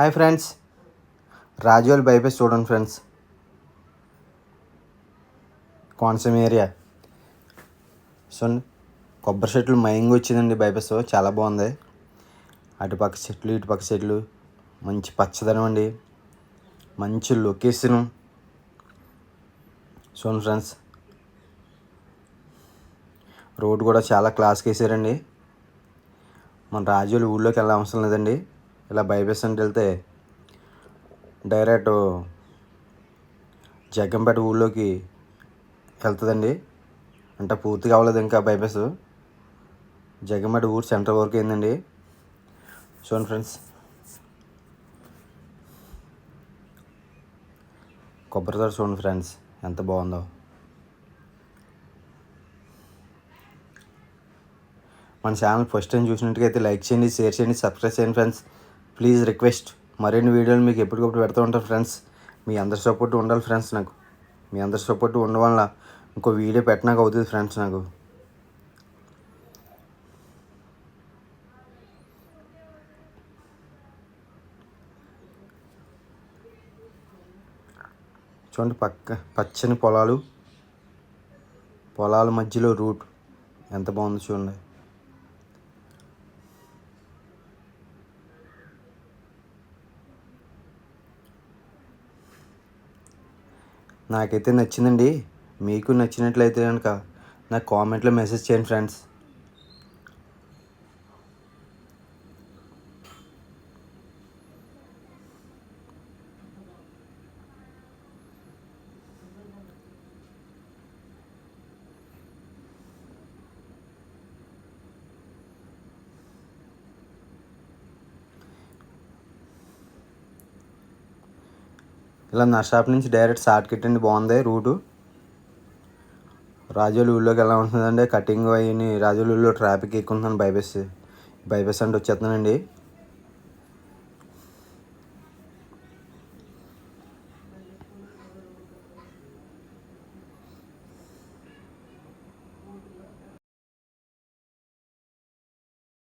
Hi friends. Razole bypass చూడండి friends. Konaseema area. So కొబ్బరి చెట్లు మయంగా వచ్చిందండి బైపాస్. చాలా బాగుంది. అటుపక్క చెట్లు ఇటుపక్క చెట్లు. మంచి పచ్చదనం అండి. మంచి లొకేషన్. చూడండి ఫ్రెండ్స్. రోడ్ కూడా చాలా క్లాస్కి వేసారండి. మన రాజోలు ఊళ్ళోకి వెళ్ళే అవసరం లేదండి. ఇలా బైపాస్ వెళ్తే డైరెక్ట్ జగ్గంపేట ఊళ్ళోకి వెళ్తుందండి. అంటే పూర్తిగా అవ్వలేదు ఇంకా బైపాస్ జగ్గంపేట ఊరు సెంటర్ వరకు అయిందండి. చూడండి ఫ్రెండ్స్. కొబ్బరితోట చూడండి ఫ్రెండ్స్ ఎంత బాగుందో. మన ఛానల్ ఫస్ట్ టైం చూసినట్టుగా అయితే లైక్ చేయండి షేర్ చేయండి సబ్స్క్రైబ్ చేయండి ఫ్రెండ్స్. ప్లీజ్ రిక్వెస్ట్ మరిన్ని వీడియోలు మీకు ఎప్పటికప్పుడు పెడుతూ ఉంటాను ఫ్రెండ్స్. మీ అందరి సపోర్ట్ ఉండాలి ఫ్రెండ్స్ నాకు. మీ అందరి సపోర్ట్ ఉండడం వల్ల ఇంకో వీడియో పెట్టినాక అవుతుంది ఫ్రెండ్స్ నాకు. చూడండి పక్క పచ్చని పొలాలు. పొలాల మధ్యలో రూట్ ఎంత బాగుందో చూడండి. నాకైతే నచ్చిందండి. మీకు నచ్చినట్లయితే కనుక నాకు కామెంట్లో మెసేజ్ చేయండి ఫ్రెండ్స్. ఇలా నా షాప్ నుంచి డైరెక్ట్ షార్ట్ కట్ అండి బాగుంది రూటు. రాజోలు ఊళ్ళోకి ఎలా ఉంటుందండి? కటింగ్ అయ్యి రాజోలు ఊళ్ళో ట్రాఫిక్ ఎక్కువ ఉంటుందండి బైపాస్ బైపాస్ అంటే వచ్చేస్తున్నానండి.